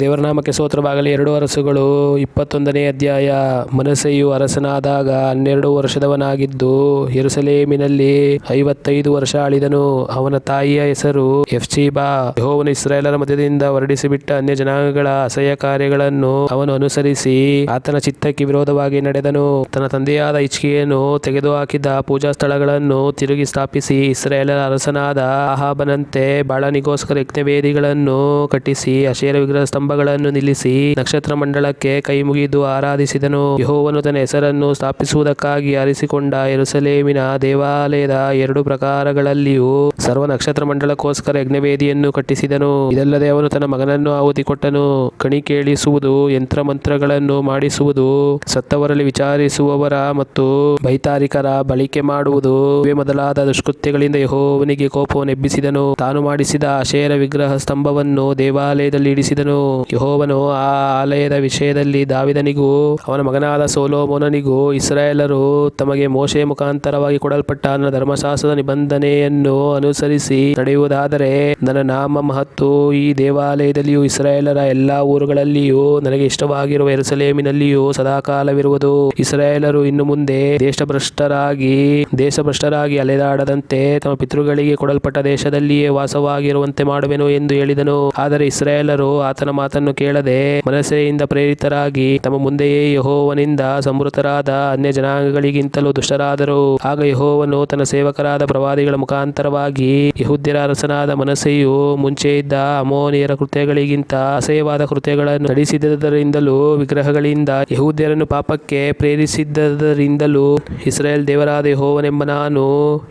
ದೇವರ ನಾಮಕ್ಕೆ ಸ್ತೋತ್ರವಾಗಲಿ. ಎರಡು ಅರಸುಗಳು, ಇಪ್ಪತ್ತೊಂದನೇ ಅಧ್ಯಾಯ. ಮನಸೆಯು ಅರಸನಾದಾಗ ಹನ್ನೆರಡು ವರ್ಷದವನಾಗಿದ್ದು ಎರುಸಲೇಮಿನಲ್ಲಿ ಐವತ್ತೈದು ವರ್ಷ ಆಳಿದನು. ಅವನ ತಾಯಿಯ ಹೆಸರು ಎಫ್ಚಿಬಾ ಯಹೋವನ ಇಸ್ರಾಯೇಲರ ಮಧ್ಯದಿಂದ ಹೊರಡಿಸಿಬಿಟ್ಟ ಅನ್ಯ ಜನಾಂಗಗಳ ಅಸಹ್ಯ ಕಾರ್ಯಗಳನ್ನು ಅವನು ಅನುಸರಿಸಿ ಆತನ ಚಿತ್ತಕ್ಕೆ ವಿರೋಧವಾಗಿ ನಡೆದನು. ತನ್ನ ತಂದೆಯಾದ ಇಚ್ಕೆಯನ್ನು ತೆಗೆದುಹಾಕಿದ ಪೂಜಾ ಸ್ಥಳಗಳನ್ನು ತಿರುಗಿ ಸ್ಥಾಪಿಸಿ ಇಸ್ರಾಯೇಲರ ಅರಸನಾದ ಆಹಾಬನಂತೆ ಬಾಳನಿಗೋಸ್ಕರ ಯಜ್ಞವೇದಿಗಳನ್ನು ಕಟ್ಟಿಸಿ ಅಶೇರ ವಿಗ್ರಹ ಸ್ತಂಭಗಳನ್ನು ನಿಲ್ಲಿಸಿ ನಕ್ಷತ್ರ ಮಂಡಳಕ್ಕೆ ಕೈ ಮುಗಿದು ಆರಾಧಿಸಿದನು. ಯಹೋವನು ತನ್ನ ಹೆಸರನ್ನು ಸ್ಥಾಪಿಸುವುದಕ್ಕಾಗಿ ಆರಿಸಿಕೊಂಡ ಎರುಸಲೇಮಿನ ದೇವಾಲಯದ ಎರಡು ಪ್ರಕಾರಗಳಲ್ಲಿಯೂ ಸರ್ವ ನಕ್ಷತ್ರ ಮಂಡಳಕ್ಕೋಸ್ಕರ ಯಜ್ಞವೇದಿಯನ್ನು ಕಟ್ಟಿಸಿದನು. ಇದಲ್ಲದೆ ಅವನು ತನ್ನ ಮಗನನ್ನು ಆಹುತಿ ಕೊಟ್ಟನು. ಕಣಿ ಕೇಳಿಸುವುದು ಯಂತ್ರ ಮಂತ್ರಗಳನ್ನು ಮಾಡಿಸುವುದು, ಸತ್ತವರಲ್ಲಿ ವಿಚಾರಿಸುವವರ ಮತ್ತು ಬೈತಾರಿಕರ ಬಳಿಕೆ ಮಾಡುವುದು ಮೊದಲಾದ ದುಷ್ಕೃತ್ಯಗಳಿಂದ ಯೆಹೋವನಿಗೆ ಕೋಪವನ್ನು ಎಬ್ಬಿಸಿದನು ತಾನು ಮಾಡಿಸಿದ ಅಶೇರ ವಿಗ್ರಹ ಸ್ತಂಭವನ್ನು ದೇವಾಲಯದಲ್ಲಿ ಇಡಿಸಿದನು ಯೆಹೋವನು ಆ ಆಲಯದ ವಿಷಯದಲ್ಲಿ ದಾವಿದನಿಗೂ ಅವನ ಮಗನಾದ ಸೋಲೋಮೋನನಿಗೂ ಇಸ್ರಾಯೇಲರು ತಮಗೆ ಮೋಶೆ ಮುಖಾಂತರವಾಗಿ ಕೊಡಲ್ಪಟ್ಟ ನನ್ನ ಧರ್ಮಶಾಸ್ತ್ರದ ನಿಬಂಧನೆಯನ್ನು ಅನುಸರಿಸಿ ನಡೆಯುವುದಾದರೆ ನನ್ನ ನಾಮ ಮಹತ್ತು ಈ ದೇವಾಲಯದಲ್ಲಿಯೂ ಇಸ್ರಾಯೇಲರ ಎಲ್ಲಾ ಊರುಗಳಲ್ಲಿಯೂ ನನಗೆ ಇಷ್ಟವಾಗಿರುವ ಎರಸಲೇಮಿನಲ್ಲಿಯೂ ಸದಾಕಾಲವಿರುವುದು. ಇಸ್ರಾಯೇಲರು ಇನ್ನು ಮುಂದೆ ದೇಶಭ್ರಷ್ಟರಾಗಿ ದೇಶಭ್ರಷ್ಟರಾಗಿ ಅಲೆದಾಡದಂತೆ ತಮ್ಮ ಪಿತೃಗಳಿಗೆ ಕೊಡಲ್ಪಟ್ಟ ದೇಶದಲ್ಲಿಯೇ ವಾಸವಾಗಿರುವಂತೆ ಮಾಡುವೆನು ಎಂದು ಹೇಳಿದನು. ಆದರೆ ಇಸ್ರಾಯೇಲರು ಆತನ ಮಾತನ್ನು ಕೇಳದೆ ಮನಸ್ಸೆಯಿಂದ ಪ್ರೇರಿತರಾಗಿ ತಮ್ಮ ಮುಂದೆಯೇ ಯಹೋವನಿಂದ ಸಮೃತರಾದ ಅನ್ಯ ಜನಾಂಗಗಳಿಗಿಂತಲೂ ದುಷ್ಟರಾದರು. ಆಗ ಯಹೋವನು ತನ್ನ ಸೇವಕರಾದ ಪ್ರವಾದಿಗಳ ಮುಖಾಂತರವಾಗಿ ಯಹೂದ್ಯರ ಅರಸನಾದ ಮನಸ್ಸೆಯು ಮುಂಚೆ ಇದ್ದ ಅಮೋನಿಯರ ಕೃತ್ಯಗಳಿಗಿಂತ ಅಸಹ್ಯವಾದ ಕೃತ್ಯಗಳನ್ನು ನಡೆಸಿದ್ದರಿಂದಲೂ ವಿಗ್ರಹಗಳಿಂದ ಯಹೂದ್ಯರನ್ನು ಪಾಪಕ್ಕೆ ಪ್ರೇರಿಸಿದ್ದರಿಂದಲೂ ಇಸ್ರೇಲ್ ದೇವರಾದ ಯಹೋವನೆಂಬ ನಾನು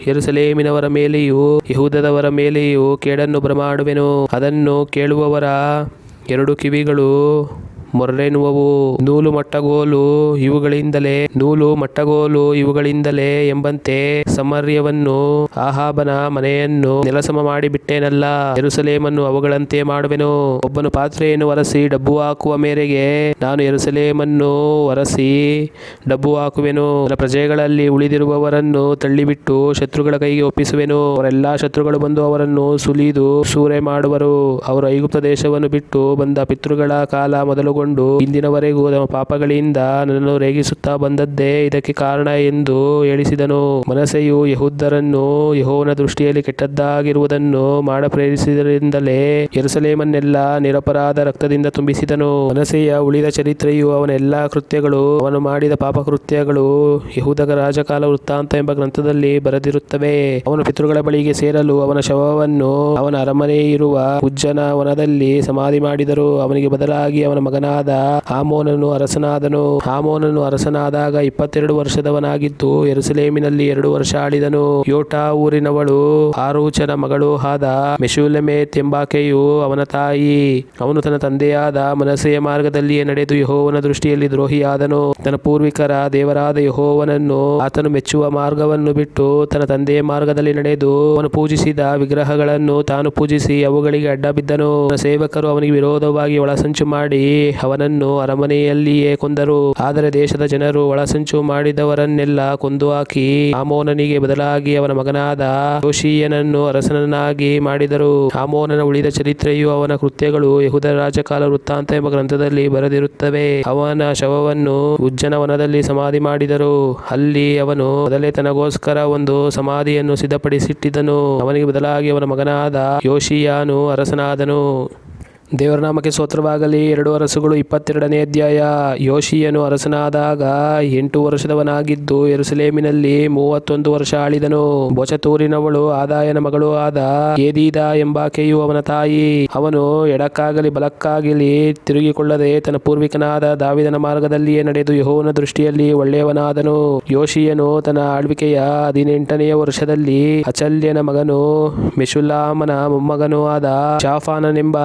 ಯರುಸಲೇಮಿನವರ ಮೇಲೆಯೂ ಯಹೂದದವರ ಮೇಲೆಯೂ ಕೇಡನ್ನು ಬರಮಾಡುವೆನು. ಅದನ್ನು ಕೇಳುವವರ ಎರಡು ಕಿವಿಗಳು ಮೊರ್ರೆನ್ನುವವು ನೂಲು ಮಟ್ಟಗೋಲು ಇವುಗಳಿಂದಲೇ, ನೂಲು ಮಟ್ಟಗೋಲು ಇವುಗಳಿಂದಲೇ ಎಂಬಂತೆ ಸಮರ್ಯವನ್ನು, ಆಹಾಬನ ಮನೆಯನ್ನು ನೆಲಸಮ ಮಾಡಿಬಿಟ್ಟೇನಲ್ಲ ಎರುಸಲೇಮನ್ನು ಅವುಗಳಂತೆ ಮಾಡುವೆನು. ಒಬ್ಬನು ಪಾತ್ರೆಯನ್ನು ಒರೆಸಿ ಡಬ್ಬು ಹಾಕುವ ಮೇರೆಗೆ ನಾನು ಎರುಸಲೇಮನ್ನು ಒರೆಸಿ ಡಬ್ಬು ಹಾಕುವೆನು. ಪ್ರಜೆಗಳಲ್ಲಿ ಉಳಿದಿರುವವರನ್ನು ತಳ್ಳಿಬಿಟ್ಟು ಶತ್ರುಗಳ ಕೈಗೆ ಒಪ್ಪಿಸುವೆನು. ಅವರೆಲ್ಲಾ ಶತ್ರುಗಳು ಬಂದು ಅವರನ್ನು ಸುಲಿದು ಸೂರೆ ಮಾಡುವರು ಅವರು ಐಗುಪ್ತ ದೇಶವನ್ನು ಬಿಟ್ಟು ಬಂದ ಪಿತೃಗಳ ಕಾಲ ಮೊದಲುಗೊಂಡು ಇಂದಿನವರೆಗೂ ತಮ್ಮ ಪಾಪಗಳಿಂದ ನನ್ನನ್ನು ರೇಗಿಸುತ್ತಾ ಬಂದದ್ದೇ ಇದಕ್ಕೆ ಕಾರಣ ಎಂದು ಹೇಳಿಸಿದನು. ಮನಸೆಯು ಯಹೂದರನ್ನು ಯಹೋವನ ದೃಷ್ಟಿಯಲ್ಲಿ ಕೆಟ್ಟದ್ದಾಗಿರುವುದನ್ನು ಮಾಡ ಪ್ರೇರಿಸಿದರಿಂದಲೇ ಎರಸಲೇಮನ್ನೆಲ್ಲ ನಿರಪರಾಧ ರಕ್ತದಿಂದ ತುಂಬಿಸಿದನು. ಮನಸೆಯ ಉಳಿದ ಚರಿತ್ರೆಯು ಅವನ ಎಲ್ಲಾ ಕೃತ್ಯಗಳು, ಅವನು ಮಾಡಿದ ಪಾಪಕೃತ್ಯಗಳು ಯಹೂದಗ ರಾಜಕಾಲ ವೃತ್ತಾಂತ ಎಂಬ ಗ್ರಂಥದಲ್ಲಿ ಬರೆದಿರುತ್ತವೆ. ಅವನ ಪಿತೃಗಳ ಬಳಿಗೆ ಸೇರಲು ಅವನ ಶವವನ್ನು ಅವನ ಅರಮನೆ ಇರುವ ಉಜ್ಜನ ವನದಲ್ಲಿ ಸಮಾಧಿ ಮಾಡಿದರು. ಅವನಿಗೆ ಬದಲಾಗಿ ಅವನ ಮಗನಾದ ಆಮೋನನು ಅರಸನಾದನು. ಆಮೋನನು ಅರಸನಾದಾಗ ಇಪ್ಪತ್ತೆರಡು ವರ್ಷದವನಾಗಿದ್ದು ಎರುಸಲೇಮಿನಲ್ಲಿ ಎರಡು ವರ್ಷ ಆಳಿದನು. ಯೋಟಾ ಊರಿನವಳು ಆರೂಚನ ಮಗಳು ಆದ ಮೆಶೂಲೆಮೇತ್ ಎಂಬಾಕೆಯು ಅವನ ತಾಯಿ. ಅವನು ತನ್ನ ತಂದೆಯಾದ ಮನಸ್ಸೆಯ ಮಾರ್ಗದಲ್ಲಿಯೇ ನಡೆದು ಯಹೋವನ ದೃಷ್ಟಿಯಲ್ಲಿ ದ್ರೋಹಿಯಾದನು. ತನ್ನ ಪೂರ್ವಿಕರ ದೇವರಾದ ಯಹೋವನನ್ನು ಆತನು ಮೆಚ್ಚುವ ಮಾರ್ಗವನ್ನು ಬಿಟ್ಟು ತನ್ನ ತಂದೆಯ ಮಾರ್ಗದಲ್ಲಿ ನಡೆದು ಅವನು ಪೂಜಿಸಿದ ವಿಗ್ರಹಗಳನ್ನು ತಾನು ಪೂಜಿಸಿ ಅವುಗಳಿಗೆ ಅಡ್ಡ ಬಿದ್ದನು. ಸೇವಕರು ಅವನಿಗೆ ವಿರೋಧವಾಗಿ ಒಳಸಂಚು ಮಾಡಿ ಅವನನ್ನು ಅರಮನೆಯಲ್ಲಿಯೇ ಕೊಂದರು. ಆದರೆ ದೇಶದ ಜನರು ಒಳಸಂಚು ಮಾಡಿದವರನ್ನೆಲ್ಲ ಕೊಂದು ಹಾಕಿ ಆಮೋನನಿಗೆ ಬದಲಾಗಿ ಅವನ ಮಗನಾದ ಯೋಶಿಯನನ್ನು ಅರಸನನ್ನಾಗಿ ಮಾಡಿದರು. ಆಮೋನನ ಉಳಿದ ಚರಿತ್ರೆಯು ಅವನ ಕೃತ್ಯಗಳು ಯಹುದ ರಾಜಕಾಲ ವೃತ್ತಾಂತ ಎಂಬ ಗ್ರಂಥದಲ್ಲಿ ಬರೆದಿರುತ್ತವೆ. ಅವನ ಶವವನ್ನು ಉಜ್ಜನವನದಲ್ಲಿ ಸಮಾಧಿ ಮಾಡಿದರು. ಅಲ್ಲಿ ಅವನು ಮೊದಲೇ ತನಗೋಸ್ಕರ ಒಂದು ಸಮಾಧಿಯನ್ನು ಸಿದ್ಧಪಡಿಸಿಟ್ಟಿದ್ದನು. ಅವನಿಗೆ ಬದಲಾಗಿ ಅವನ ಮಗನಾದ ಯೋಶಿಯಾನು ಅರಸನಾದನು. ದೇವರ ನಾಮಕ್ಕೆ ಸ್ತೋತ್ರವಾಗಲಿ. ಎರಡು ಅರಸುಗಳು ಇಪ್ಪತ್ತೆರಡನೇ ಅಧ್ಯಾಯ. ಯೋಶಿಯನು ಅರಸನಾದಾಗ ಎಂಟು ವರ್ಷದವನಾಗಿದ್ದು ಎರುಸಲೇಮಿನಲ್ಲಿ ಮೂವತ್ತೊಂದು ವರ್ಷ ಆಳಿದನು. ಬೊಚತೂರಿನವಳು ಆದಾಯನ ಮಗಳು ಆದ ಏದೀದ ಎಂಬಾಕೆಯು ಅವನ ತಾಯಿ. ಅವನು ಎಡಕ್ಕಾಗಲಿ ಬಲಕ್ಕಾಗಲಿ ತಿರುಗಿಕೊಳ್ಳದೆ ತನ್ನ ಪೂರ್ವಿಕನಾದ ದಾವಿದನ ಮಾರ್ಗದಲ್ಲಿಯೇ ನಡೆದು ಯಹೋವನ ದೃಷ್ಟಿಯಲ್ಲಿ ಒಳ್ಳೆಯವನಾದನು. ಯೋಶಿಯನು ತನ್ನ ಆಳ್ವಿಕೆಯ ಹದಿನೆಂಟನೆಯ ವರ್ಷದಲ್ಲಿ ಅಚಲ್ಯನ ಮಗನು ಮೆಶುಲಾಮನ ಮೊಮ್ಮಗನೂ ಆದ ಶಾಫಾನನೆಂಬ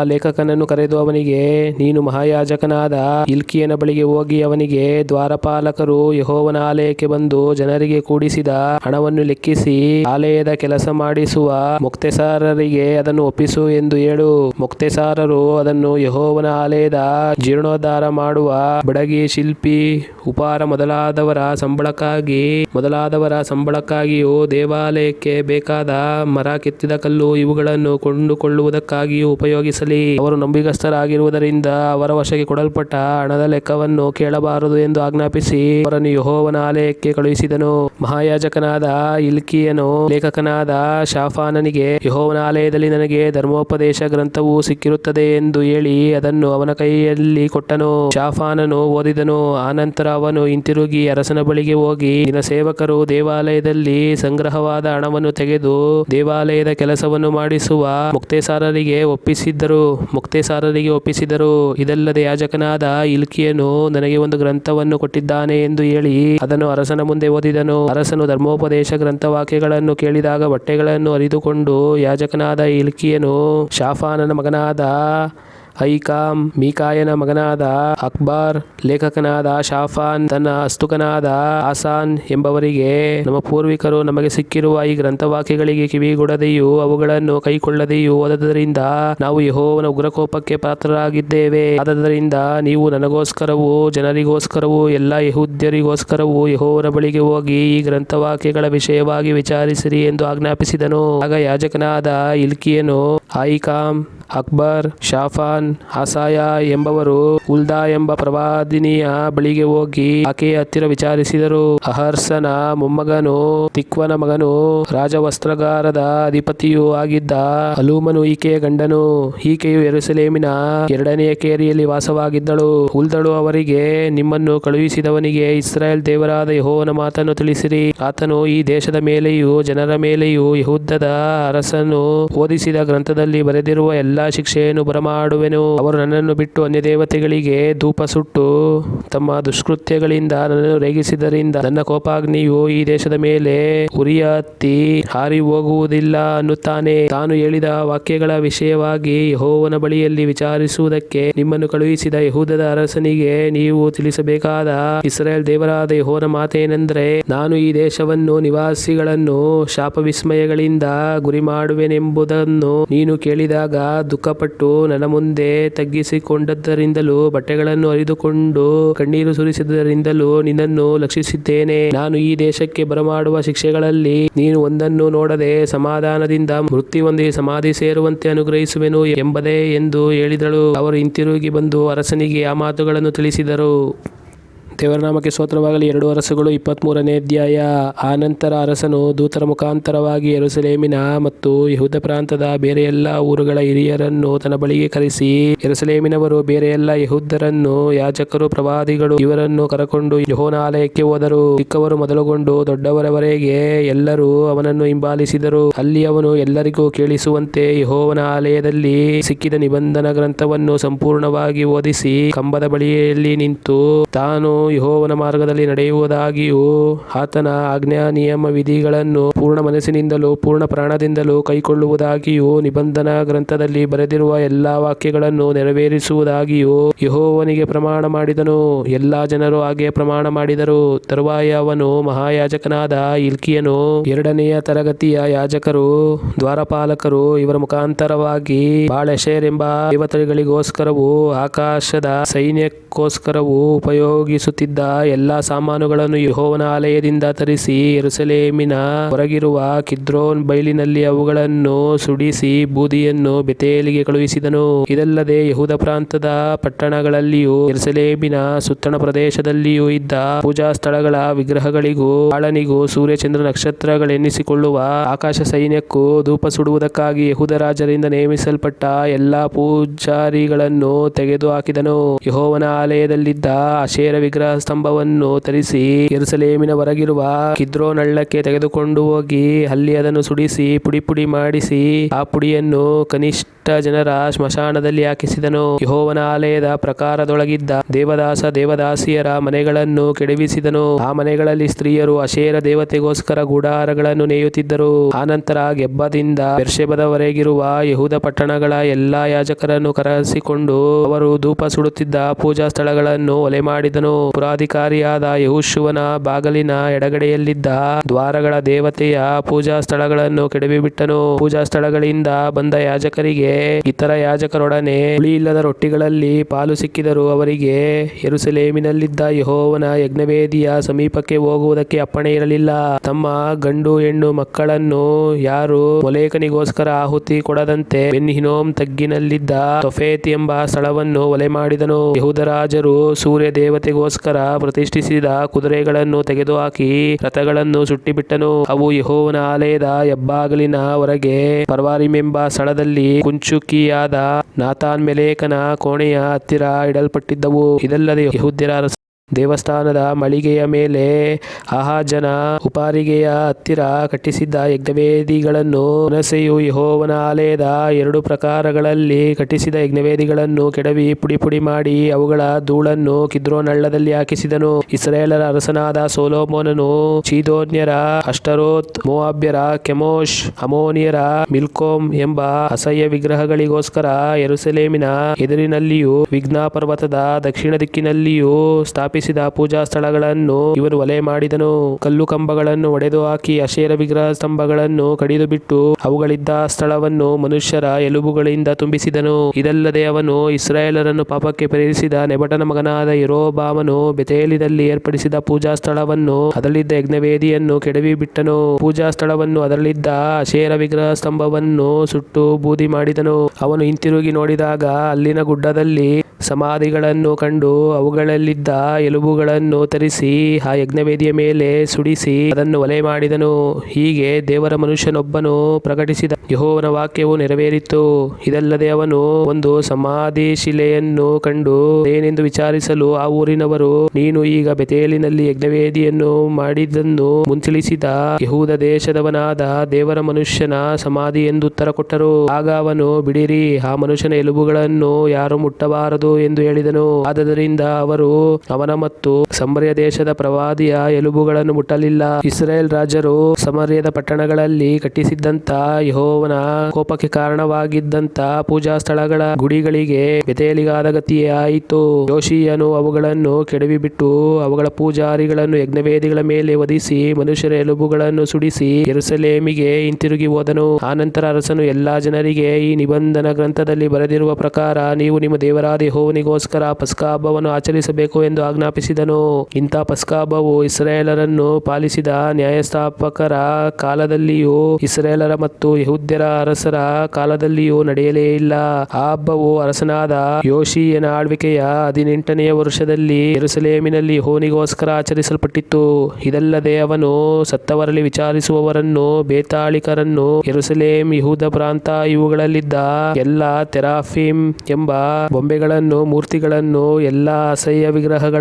ಲೇಖಕನನ್ನು ಕರೆದು ಅವನಿಗೆ, ನೀನು ಮಹಾಯಾಜಕನಾದ ಇಲ್ಕಿಯನ ಬಳಿಗೆ ಹೋಗಿ ಅವನಿಗೆ ದ್ವಾರಪಾಲಕರು ಯಹೋವನ ಆಲಯಕ್ಕೆ ಬಂದು ಜನರಿಗೆ ಕೂಡಿಸಿದ ಹಣವನ್ನು ಲೆಕ್ಕಿಸಿ ಆಲಯದ ಕೆಲಸ ಮಾಡಿಸುವ ಮುಕ್ತೆಸಾರರಿಗೆ ಅದನ್ನು ಒಪ್ಪಿಸು ಎಂದು ಹೇಳು. ಮುಕ್ತೆಸಾರರು ಅದನ್ನು ಯಹೋವನ ಆಲಯದ ಜೀರ್ಣೋದ್ಧಾರ ಮಾಡುವ ಬಡಗಿ, ಶಿಲ್ಪಿ, ಉಪಾರ ಮೊದಲಾದವರ ಸಂಬಳಕ್ಕಾಗಿ, ಮೊದಲಾದವರ ಸಂಬಳಕ್ಕಾಗಿಯೂ ದೇವಾಲಯಕ್ಕೆ ಬೇಕಾದ ಮರ ಕೆತ್ತಿದ ಕಲ್ಲು ಇವುಗಳನ್ನು ಕೊಂಡುಕೊಳ್ಳುವುದಕ್ಕಾಗಿಯೂ ಉಪಯೋಗಿಸಲಿ. ಅವರು ನಂಬಿಗಸ್ತರಾಗಿರುವುದರಿಂದ ಅವರ ವಶಕ್ಕೆ ಕೊಡಲ್ಪಟ್ಟ ಹಣದ ಲೆಕ್ಕವನ್ನು ಕೇಳಬಾರದು ಎಂದು ಆಜ್ಞಾಪಿಸಿ ಅವರನ್ನು ಯಹೋವನ ಆಲಯಕ್ಕೆ ಕಳುಹಿಸಿದನು. ಮಹಾಯಾಜಕನಾದ ಇಲ್ಕಿಯನು ಲೇಖಕನಾದ ಶಾಫಾನನಿಗೆ, ಯಹೋವನ ಆಲಯದಲ್ಲಿ ನನಗೆ ಧರ್ಮೋಪದೇಶ ಗ್ರಂಥವು ಸಿಕ್ಕಿರುತ್ತದೆ ಎಂದು ಹೇಳಿ ಅದನ್ನು ಅವನ ಕೈಯಲ್ಲಿ ಕೊಟ್ಟನು. ಶಾಫಾನನು ಓದಿದನು. ಆನಂತರ ಅವನು ಹಿಂತಿರುಗಿ ಅರಸನ ಬಳಿಗೆ ಹೋಗಿ, ನಿನ್ನ ಸೇವಕರು ದೇವಾಲಯದಲ್ಲಿ ಸಂಗ್ರಹವಾದ ಹಣವನ್ನು ತೆಗೆದು ದೇವಾಲಯದ ಕೆಲಸವನ್ನು ಮಾಡಿಸುವ ಮುಕ್ತೇಸಾರರಿಗೆ ಒಪ್ಪಿಸಿದ್ದರು. ಮುಕ್ತೇಸಾರರಿಗೆ ಒಪ್ಪಿಸಿದರು ಇದಲ್ಲದೆ ಯಾಜಕನಾದ ಇಲ್ಕಿಯನು ನನಗೆ ಒಂದು ಗ್ರಂಥವನ್ನು ಕೊಟ್ಟಿದ್ದಾನೆ ಎಂದು ಹೇಳಿ ಅದನ್ನು ಅರಸನ ಮುಂದೆ ಓದಿದನು. ಅರಸನು ಧರ್ಮೋಪದೇಶ ಗ್ರಂಥ ವಾಕ್ಯಗಳನ್ನು ಕೇಳಿದಾಗ ಬಟ್ಟೆಗಳನ್ನು ಅರಿದುಕೊಂಡು ಯಾಜಕನಾದ ಇಲ್ಕಿಯನು ಶಾಫಾನನ ಮಗನಾದ ಐಕಾಮ್ ಮೀಕಾಯನ ಮಗನಾದ ಅಕ್ಬಾರ್, ಲೇಖಕನಾದ ಶಾಫಾನ್, ತನ್ನ ಅಸ್ತುಕನಾದ ಆಸಾನ್ ಎಂಬವರಿಗೆ ನಮ್ಮ ಪೂರ್ವಿಕರು ನಮಗೆ ಸಿಕ್ಕಿರುವ ಈ ಗ್ರಂಥವಾಕ್ಯಗಳಿಗೆ ಕಿವಿಗೊಡದೆಯೂ ಅವುಗಳನ್ನು ಕೈಕೊಳ್ಳದೆಯೂ ಓದದರಿಂದ ನಾವು ಯಹೋವನ ಉಗ್ರಕೋಪಕ್ಕೆ ಪಾತ್ರರಾಗಿದ್ದೇವೆ. ಆದ್ದರಿಂದ ನೀವು ನನಗೋಸ್ಕರವೂ ಜನರಿಗೋಸ್ಕರವೂ ಎಲ್ಲ ಯಹೂದ್ಯರಿಗೋಸ್ಕರವೂ ಯಹೋವನ ಬಳಿಗೆ ಹೋಗಿ ಈ ಗ್ರಂಥವಾಕ್ಯಗಳ ವಿಷಯವಾಗಿ ವಿಚಾರಿಸಿರಿ ಎಂದು ಆಜ್ಞಾಪಿಸಿದನು. ಆಗ ಯಾಜಕನಾದ ಇಲ್ಕಿಯನು ಐಕಾಂ ಅಕ್ಬರ್, ಶಾಫಾನ್ ಅಸಾಯ ಎಂಬವರು ಉಲ್ದಾ ಎಂಬ ಪ್ರವಾದಿನಿಯ ಬಳಿಗೆ ಹೋಗಿ ಆಕೆಯ ಹತ್ತಿರ ವಿಚಾರಿಸಿದರು. ಅಹರ್ಸನ ಮೊಮ್ಮಗನು ತಿಕ್ವನ ಮಗನು ರಾಜವಸ್ತ್ರಗಾರದ ಅಧಿಪತಿಯೂ ಆಗಿದ್ದ ಅಲೂಮನು ಈಕೆಯ ಗಂಡನು. ಈಕೆಯು ಎರುಸಲೇಮಿನ ಎರಡನೆಯ ಕೇರಿಯಲ್ಲಿ ವಾಸವಾಗಿದ್ದಳು. ಉಲ್ದಳು ಅವರಿಗೆ, ನಿಮ್ಮನ್ನು ಕಳುಹಿಸಿದವನಿಗೆ ಇಸ್ರಾಯೇಲ್ ದೇವರಾದ ಯಹೋವನ ಮಾತನ್ನು ತಿಳಿಸಿರಿ. ಆತನು ಈ ದೇಶದ ಮೇಲೆಯೂ ಜನರ ಮೇಲೆಯೂ ಯಹೂದದ ಅರಸನು ಓದಿಸಿದ ಗ್ರಂಥದಲ್ಲಿ ಬರೆದಿರುವ ಎಲ್ಲಾ ಶಿಕ್ಷೆಯನ್ನು ಬರಮಾಡುವೆನು ಅವರು ನನ್ನನ್ನು ಬಿಟ್ಟು ಅನ್ಯ ದೇವತೆಗಳಿಗೆ ಧೂಪ ಸುಟ್ಟು ತಮ್ಮ ದುಷ್ಕೃತ್ಯಗಳಿಂದ ನನ್ನನ್ನು ರೇಗಿಸಿದರಿಂದ ನನ್ನ ಕೋಪಾಗ್ನಿಯು ಈ ದೇಶದ ಮೇಲೆ ಉರಿಯ ಹಾರಿ ಹೋಗುವುದಿಲ್ಲ ಅನ್ನುತ್ತಾನೆ. ತಾನು ಹೇಳಿದ ವಾಕ್ಯಗಳ ವಿಷಯವಾಗಿ ಯಹೋವನ ಬಳಿಯಲ್ಲಿ ವಿಚಾರಿಸುವುದಕ್ಕೆ ನಿಮ್ಮನ್ನು ಕಳುಹಿಸಿದ ಯಹೂದದ ಅರಸನಿಗೆ ನೀವು ತಿಳಿಸಬೇಕಾದ ಇಸ್ರೇಲ್ ದೇವರಾದ ಯಹೋನ ಮಾತೇನೆಂದರೆ, ನಾನು ಈ ದೇಶವನ್ನು ನಿವಾಸಿಗಳನ್ನು ಶಾಪ ವಿಸ್ಮಯಗಳಿಂದ ಗುರಿ ಮಾಡುವೆನೆಂಬುದನ್ನು ನೀನು ಕೇಳಿದಾಗ ದುಃಖಪಟ್ಟು ನನ್ನ ಮುಂದೆ ತಗ್ಗಿಸಿಕೊಂಡದ್ದರಿಂದಲೂ, ಬಟ್ಟೆಗಳನ್ನು ಅರಿದುಕೊಂಡು ಕಣ್ಣೀರು ಸುರಿಸಿದ್ದರಿಂದಲೂ ನಿನ್ನನ್ನು ಲಕ್ಷಿಸಿದ್ದೇನೆ. ನಾನು ಈ ದೇಶಕ್ಕೆ ಬರಮಾಡುವ ಶಿಕ್ಷೆಗಳಲ್ಲಿ ನೀನು ಒಂದನ್ನು ನೋಡದೆ ಸಮಾಧಾನದಿಂದ ಮೃತ್ಯು ಹೊಂದಿ ಸಮಾಧಿ ಸೇರುವಂತೆ ಅನುಗ್ರಹಿಸುವೆನು ಎಂಬುದೇ ಎಂದು ಹೇಳಿದಳು. ಅವರು ಹಿಂತಿರುಗಿ ಬಂದು ಅರಸನಿಗೆ ಆ ಮಾತುಗಳನ್ನು ತಿಳಿಸಿದರು. ದೇವರ ನಾಮಕ್ಕೆ ಸ್ತೋತ್ರವಾಗಲಿ ಎರಡು ಅರಸುಗಳು ಇಪ್ಪತ್ತ್ಮೂರನೇ ಅಧ್ಯಾಯ. ಆನಂತರ ಅರಸನು ದೂತರ ಮುಖಾಂತರವಾಗಿ ಎರಸಲೇಮಿನ ಮತ್ತು ಯಹುದ ಪ್ರಾಂತದ ಬೇರೆ ಎಲ್ಲ ಊರುಗಳ ಹಿರಿಯರನ್ನು ತನ್ನ ಬಳಿಗೆ ಕರೆಸಿ ಎರಸಲೇಮಿನವರು ಬೇರೆ ಎಲ್ಲ ಯಹೂದರನ್ನು ಯಾಜಕರು, ಪ್ರವಾದಿಗಳು ಇವರನ್ನು ಕರಕೊಂಡು ಯಹೋನ ಆಲಯಕ್ಕೆ ಹೋದರು. ಚಿಕ್ಕವರು ಮೊದಲುಗೊಂಡು ದೊಡ್ಡವರವರೆಗೆ ಎಲ್ಲರೂ ಅವನನ್ನು ಹಿಂಬಾಲಿಸಿದರು. ಅಲ್ಲಿ ಅವನು ಎಲ್ಲರಿಗೂ ಕೇಳಿಸುವಂತೆ ಯಹೋವನ ಆಲಯದಲ್ಲಿ ಸಿಕ್ಕಿದ ನಿಬಂಧನ ಗ್ರಂಥವನ್ನು ಸಂಪೂರ್ಣವಾಗಿ ಓದಿಸಿ, ಕಂಬದ ಬಳಿಯಲ್ಲಿ ನಿಂತು ತಾನು ಯೆಹೋವನ ಮಾರ್ಗದಲ್ಲಿ ನಡೆಯುವುದಾಗಿಯೂ ಆತನ ಆಜ್ಞಾ, ನಿಯಮ, ವಿಧಿಗಳನ್ನು ಪೂರ್ಣ ಮನಸ್ಸಿನಿಂದಲೂ ಪೂರ್ಣ ಪ್ರಾಣದಿಂದಲೂ ಕೈಕೊಳ್ಳುವುದಾಗಿಯೂ ನಿಬಂಧನ ಗ್ರಂಥದಲ್ಲಿ ಬರೆದಿರುವ ಎಲ್ಲಾ ವಾಕ್ಯಗಳನ್ನು ನೆರವೇರಿಸುವುದಾಗಿಯೂ ಯಹೋವನಿಗೆ ಪ್ರಮಾಣ ಮಾಡಿದನು. ಎಲ್ಲಾ ಜನರು ಹಾಗೆ ಪ್ರಮಾಣ ಮಾಡಿದರು. ತರುವಾಯ ಅವನು ಮಹಾಯಾಜಕನಾದ ಇಲ್ಕಿಯನು ಎರಡನೆಯ ತರಗತಿಯ ಯಾಜಕರು, ದ್ವಾರಪಾಲಕರು, ಇವರ ಮುಖಾಂತರವಾಗಿ ಬಾಳೆಶೇರ್ ಎಂಬ ದೇವತೆಗಳಿಗೋಸ್ಕರವೂ ಆಕಾಶದ ಸೈನ್ಯಕ್ಕೋಸ್ಕರವೂ ಉಪಯೋಗಿಸುತ್ತಿದ್ದ ಎಲ್ಲಾ ಸಾಮಾನುಗಳನ್ನು ಯೆಹೋವನ ಆಲಯದಿಂದ ತರಿಸಿ ಎರುಸಲೇಮಿನ ಹೊರಗಿರುವ ಕಿದ್ರೋನ್ ಬೈಲಿನಲ್ಲಿ ಅವುಗಳನ್ನು ಸುಡಿಸಿ ಬೂದಿಯನ್ನು ಬೆತೇಲಿಗೆ ಕಳುಹಿಸಿದನು. ಇದಲ್ಲದೆ ಯಹೂದ ಪ್ರಾಂತದ ಪಟ್ಟಣಗಳಲ್ಲಿಯೂ ಎರುಸಲೇಮಿನ ಸುತ್ತಣ ಪ್ರದೇಶದಲ್ಲಿಯೂ ಇದ್ದ ಪೂಜಾ ಸ್ಥಳಗಳ ವಿಗ್ರಹಗಳಿಗೂ ಆಳನಿಗೂ ಸೂರ್ಯಚಂದ್ರ ನಕ್ಷತ್ರಗಳೆನ್ನಿಸಿಕೊಳ್ಳುವ ಆಕಾಶ ಸೈನ್ಯಕ್ಕೂ ಧೂಪ ಸುಡುವುದಕ್ಕಾಗಿ ಯಹೂದ ರಾಜರಿಂದ ನೇಮಿಸಲ್ಪಟ್ಟ ಎಲ್ಲಾ ಪೂಜಾರಿಗಳನ್ನು ತೆಗೆದು ಹಾಕಿದನು ಯೆಹೋವನ ಆಲಯದಲ್ಲಿದ್ದ ಅಶೇರ ವಿಗ್ರಹ ಸ್ತಂಭವನ್ನು ತರಿಸಿ ಎರುಸಲೇಮಿನ ಹೊರಗಿರುವ ಕಿದ್ರೋನಳ್ಳಕ್ಕೆ ತೆಗೆದುಕೊಂಡು ಹೋಗಿ ಅಲ್ಲಿ ಅದನ್ನು ಸುಡಿಸಿ ಪುಡಿ ಪುಡಿ ಮಾಡಿಸಿ ಆ ಪುಡಿಯನ್ನು ಕನಿಷ್ಠ ಜನರ ಸ್ಮಶಾನದಲ್ಲಿ ಹಾಕಿಸಿದನು. ಯಹೋವನ ಆಲಯದ ಪ್ರಕಾರದೊಳಗಿದ್ದ ದೇವದಾಸ ದೇವದಾಸಿಯರ ಮನೆಗಳನ್ನು ಕೆಡವಿಸಿದನು. ಆ ಮನೆಗಳಲ್ಲಿ ಸ್ತ್ರೀಯರು ಅಶೇರ ದೇವತೆಗೋಸ್ಕರ ಗುಡಾರಗಳನ್ನು ನೇಯುತ್ತಿದ್ದರು. ಆನಂತರ ಗೆಬ್ಬದಿಂದ ಬೆರ್ಷೆಬದವರೆಗಿರುವ ಯಹೂದ ಪಟ್ಟಣಗಳ ಎಲ್ಲಾ ಯಾಜಕರನ್ನು ಕರೆಸಿಕೊಂಡು ಅವರು ಧೂಪ ಸುಡುತ್ತಿದ್ದ ಪೂಜಾ ಸ್ಥಳಗಳನ್ನು ಒಲೆ ಮಾಡಿದನು ಪುರಾಧಿಕಾರಿಯಾದ ಯಹುಶುವನ ಬಾಗಲಿನ ಎಡಗಡೆಯಲ್ಲಿದ್ದ ದ್ವಾರಗಳ ದೇವತೆಯ ಪೂಜಾ ಸ್ಥಳಗಳನ್ನು ಕೆಡವಿಬಿಟ್ಟನು. ಪೂಜಾ ಸ್ಥಳಗಳಿಂದ ಬಂದ ಯಾಜಕರಿಗೆ, ಇತರ ಯಾಜಕರೊಡನೆ ಹುಳಿಯಿಲ್ಲದ ರೊಟ್ಟಿಗಳಲ್ಲಿ ಪಾಲು ಸಿಕ್ಕಿದರೂ ಅವರಿಗೆ ಎರುಸಲೇಮಿನಲ್ಲಿದ್ದ ಯಹೋವನ ಯಜ್ಞವೇದಿಯ ಸಮೀಪಕ್ಕೆ ಹೋಗುವುದಕ್ಕೆ ಅಪ್ಪಣೆ ಇರಲಿಲ್ಲ. ತಮ್ಮ ಗಂಡು ಹೆಣ್ಣು ಮಕ್ಕಳನ್ನು ಯಾರು ಒಲೇಖನಿಗೋಸ್ಕರ ಆಹುತಿ ಕೊಡದಂತೆ ಬೆನ್ ಹಿನೋಮ್ ತಗ್ಗಿನಲ್ಲಿದ್ದ ತೊಫೇತ್ ಎಂಬ ಸ್ಥಳವನ್ನು ಒಲೆ ಮಾಡಿದನು ಯಹುದರಾಜರು ಸೂರ್ಯ ದೇವತೆಗೋಸ್ಕರ ಪ್ರತಿಷ್ಠಿಸಿದ ಕುದುರೆಗಳನ್ನು ತೆಗೆದುಹಾಕಿ ರಥಗಳನ್ನು ಸುಟ್ಟಿಬಿಟ್ಟನು. ಅವು ಯಹೋವನ ಆಲಯದ ಹೆಬ್ಬಾಗಿಲಿನ ಹೊರಗೆ ಪರ್ವಾರಿಮೆಂಬ ಸ್ಥಳದಲ್ಲಿ ಕುಂಚುಕಿಯಾದ ನಾಥಾನ್ ಮೆಲೇಕನ ಕೋಣೆಯ ಹತ್ತಿರ ಇಡಲ್ಪಟ್ಟಿದ್ದವು. ಇದಲ್ಲದೆ ಯಹೂದ್ಯರ ದೇವಸ್ಥಾನದ ಮಳಿಗೆಯ ಮೇಲೆ ಅಹಾಜನ ಉಪಾರಿಗೆಯ ಹತ್ತಿರ ಕಟ್ಟಿಸಿದ್ದ ಯಜ್ಞವೇದಿಗಳನ್ನು ಹುಣಸೆಯು ಯಹೋವನ ಆಲಯದ ಎರಡು ಪ್ರಕಾರಗಳಲ್ಲಿ ಕಟ್ಟಿಸಿದ ಯಜ್ಞವೇದಿಗಳನ್ನು ಕೆಡವಿ ಪುಡಿ ಪುಡಿ ಮಾಡಿ ಅವುಗಳ ಧೂಳನ್ನು ಕಿದ್ರೋನಳ್ಳದಲ್ಲಿ ಹಾಕಿಸಿದನು. ಇಸ್ರೇಲರ ಅರಸನಾದ ಸೋಲೋಮೋನನು ಚೀದೋನ್ಯರ, ಅಷ್ಟರೋತ್, ಮೋವಾಬ್ಯರ ಕೆಮೋಶ್ ಅಮೋನಿಯರ, ಮಿಲ್ಕೋಮ್ ಎಂಬ ಅಸಹ್ಯ ವಿಗ್ರಹಗಳಿಗೋಸ್ಕರ ಯೆರೂಸಲೇಮಿನ ಎದುರಿನಲ್ಲಿಯೂ ವಿಘ್ನಾ ಪರ್ವತದ ದಕ್ಷಿಣ ದಿಕ್ಕಿನಲ್ಲಿಯೂ ಸ್ಥಾಪಿಸಿದ ಪೂಜಾ ಸ್ಥಳಗಳನ್ನು ಇವನು ಒಲೆ ಮಾಡಿದನು. ಕಲ್ಲು ಕಂಬಗಳನ್ನು ಒಡೆದು ಹಾಕಿ ಅಶೇರ ವಿಗ್ರಹ ಸ್ತಂಭಗಳನ್ನು ಕಡಿದು ಬಿಟ್ಟು ಅವುಗಳಿದ್ದ ಸ್ಥಳವನ್ನು ಮನುಷ್ಯರ ಎಲುಬುಗಳಿಂದ ತುಂಬಿಸಿದನು. ಇದಲ್ಲದೆ ಅವನು ಇಸ್ರಾಯೇಲರನ್ನು ಪಾಪಕ್ಕೆ ಪ್ರೇರಿಸಿದ ನೆಬಟನ ಮಗನಾದ ಯರೋಬಾಮನು ಬೆತೇಲಿನಲ್ಲಿ ಏರ್ಪಡಿಸಿದ ಪೂಜಾ ಸ್ಥಳವನ್ನು ಅದರಲ್ಲಿದ್ದ ಯಜ್ಞವೇದಿಯನ್ನು ಕೆಡವಿ ಬಿಟ್ಟನು. ಪೂಜಾ ಸ್ಥಳವನ್ನು ಅದರಲ್ಲಿದ್ದ ಅಶೇರ ವಿಗ್ರಹ ಸ್ತಂಭವನ್ನು ಸುಟ್ಟು ಬೂದಿ ಮಾಡಿದನು. ಅವನು ಹಿಂತಿರುಗಿ ನೋಡಿದಾಗ ಅಲ್ಲಿನ ಗುಡ್ಡದಲ್ಲಿ ಸಮಾಧಿಗಳನ್ನು ಕಂಡು ಅವುಗಳಲ್ಲಿದ್ದ ಎಲುಬುಗಳನ್ನು ತರಿಸಿ, ಆ ಯಜ್ಞವೇದಿಯ ಮೇಲೆ ಸುಡಿಸಿ ಅದನ್ನು ಒಲೆ ಮಾಡಿದನು. ಹೀಗೆ ದೇವರ ಮನುಷ್ಯನೊಬ್ಬನು ಪ್ರಕಟಿಸಿದ ಯೆಹೋವನ ವಾಕ್ಯವು ನೆರವೇರಿತು. ಇದಲ್ಲದೆ ಅವನು ಒಂದು ಸಮಾಧಿ ಶಿಲೆಯನ್ನು ಕಂಡು ಏನೆಂದು ವಿಚಾರಿಸಲು ಆ ಊರಿನವರು, ನೀನು ಈಗ ಬೆತೇಲಿನಲ್ಲಿ ಯಜ್ಞವೇದಿಯನ್ನು ಮಾಡಿದ್ದನ್ನು ಮುಂತಿಳಿಸಿದ ಯಹೂದ ದೇಶದವನಾದ ದೇವರ ಮನುಷ್ಯನ ಸಮಾಧಿ ಎಂದು ಉತ್ತರ ಕೊಟ್ಟರು. ಆಗ ಅವನು, ಬಿಡಿರಿ, ಆ ಮನುಷ್ಯನ ಎಲುಬುಗಳನ್ನು ಯಾರು ಮುಟ್ಟಬಾರದು ಎಂದು ಹೇಳಿದನು. ಆದ್ದರಿಂದ ಅವರು ಅವನ ಮತ್ತು ಸಮರ್ಯ ದೇಶದ ಪ್ರವಾದಿಯ ಎಲುಬುಗಳನ್ನು ಮುಟ್ಟಲಿಲ್ಲ. ಇಸ್ರೇಲ್ ರಾಜರು ಸಮರ್ಯದ ಪಟ್ಟಣಗಳಲ್ಲಿ ಕಟ್ಟಿಸಿದ್ದಂತ ಯಹೋವನ ಕೋಪಕ್ಕೆ ಕಾರಣವಾಗಿದ್ದಂತ ಪೂಜಾ ಸ್ಥಳಗಳ ಗುಡಿಗಳಿಗೆ ಬೆತೇಲಿಗಾದ ಗತಿಯೇ ಆಯಿತು. ಯೋಶಿಯನು ಅವುಗಳನ್ನು ಕೆಡವಿಬಿಟ್ಟು ಅವುಗಳ ಪೂಜಾರಿಗಳನ್ನು ಯಜ್ಞವೇದಿಗಳ ಮೇಲೆ ವಧಿಸಿ ಮನುಷ್ಯರ ಎಲುಬುಗಳನ್ನು ಸುಡಿಸಿ ಎರುಸಲೇಮಿಗೆ ಹಿಂತಿರುಗಿ ಹೋದನು. ಆನಂತರ ಅರಸನು ಎಲ್ಲಾ ಜನರಿಗೆ ಈ ನಿಬಂಧನ ಗ್ರಂಥದಲ್ಲಿ ಬರೆದಿರುವ ಪ್ರಕಾರ, ನೀವು ನಿಮ್ಮ ದೇವರಾದಿ ಹೋವನಿಗೋಸ್ಕರ ಪಸ್ಕಾ ಹಬ್ಬವನ್ನು ಆಚರಿಸಬೇಕು ಎಂದು ಆಜ್ಞಾಪಿಸಿದನು. ಇಂಥ ಪಸ್ಕಾಬವು ಇಸ್ರಾಯೇಲರನ್ನು ಪಾಲಿಸಿದ ನ್ಯಾಯಸ್ಥಾಪಕರ ಕಾಲದಲ್ಲಿಯೂ ಇಸ್ರಾಯೇಲರ ಮತ್ತು ಯಹುದ್ಯರ ಅರಸರ ಕಾಲದಲ್ಲಿಯೂ ನಡೆಯಲೇ ಇಲ್ಲ. ಆ ಹಬ್ಬವು ಅರಸನಾದ ಯೋಶಿಯನ ಆಳ್ವಿಕೆಯ ಹದಿನೆಂಟನೆಯ ವರ್ಷದಲ್ಲಿ ಎರುಸಲೇಮಿನಲ್ಲಿ ಹೋನಿಗೋಸ್ಕರ ಆಚರಿಸಲ್ಪಟ್ಟಿತ್ತು. ಇದಲ್ಲದೆ ಅವನು ಸತ್ತವರಲ್ಲಿ ವಿಚಾರಿಸುವವರನ್ನು, ಬೇತಾಳಿಕರನ್ನು ಎರುಸಲೇಮ್ ಯಹೂದ ಪ್ರಾಂತ ಇವುಗಳಲ್ಲಿದ್ದ ಎಲ್ಲ ತೆರಾಫಿಮ್ ಎಂಬ ಬೊಂಬೆಗಳನ್ನು, ಮೂರ್ತಿಗಳನ್ನು, ಎಲ್ಲಾ ಅಸಹ್ಯ